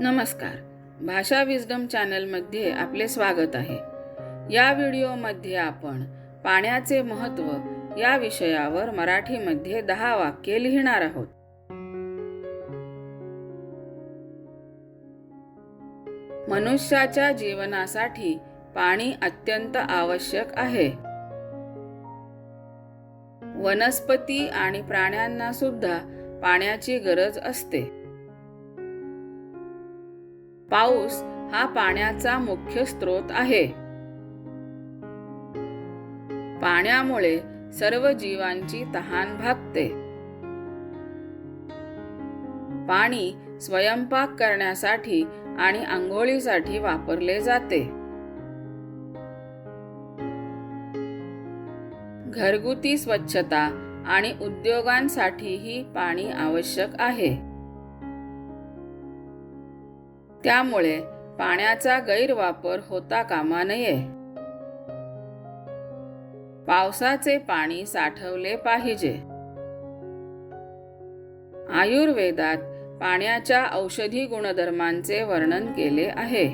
नमस्कार. भाषा विजडम चॅनलमध्ये आपले स्वागत आहे. या व्हिडिओमध्ये आपण पाण्याचे महत्त्व या विषयावर मराठीमध्ये दहा वाक्ये लिहिणार आहोत. मनुष्याच्या जीवनासाठी पाणी अत्यंत आवश्यक आहे. वनस्पती आणि प्राण्यांना सुद्धा पाण्याची गरज असते. पाऊस हा पाण्याचा मुख्य स्रोत आहे. पाण्यामुळे सर्व जीवांची तहान भागते. पाणी स्वयंपाक करण्यासाठी आणि आंघोळीसाठी वापरले जाते. घरगुती स्वच्छता आणि उद्योगांसाठीही पाणी आवश्यक आहे. त्यामुळे पाण्याचा गैरवापर होता कामा नये. पावसाचे पाणी साठवले पाहिजे. आयुर्वेदात पाण्याच्या औषधी गुणधर्मांचे वर्णन केले आहे.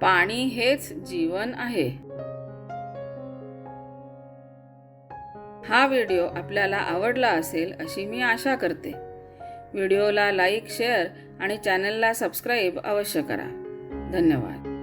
पाणी हेच जीवन आहे. हा व्हिडिओ आपल्याला आवडला असेल अशी मी आशा करते. व्हिडिओला लाईक शेअर आणि चॅनलला सबस्क्राईब अवश्य करा. धन्यवाद.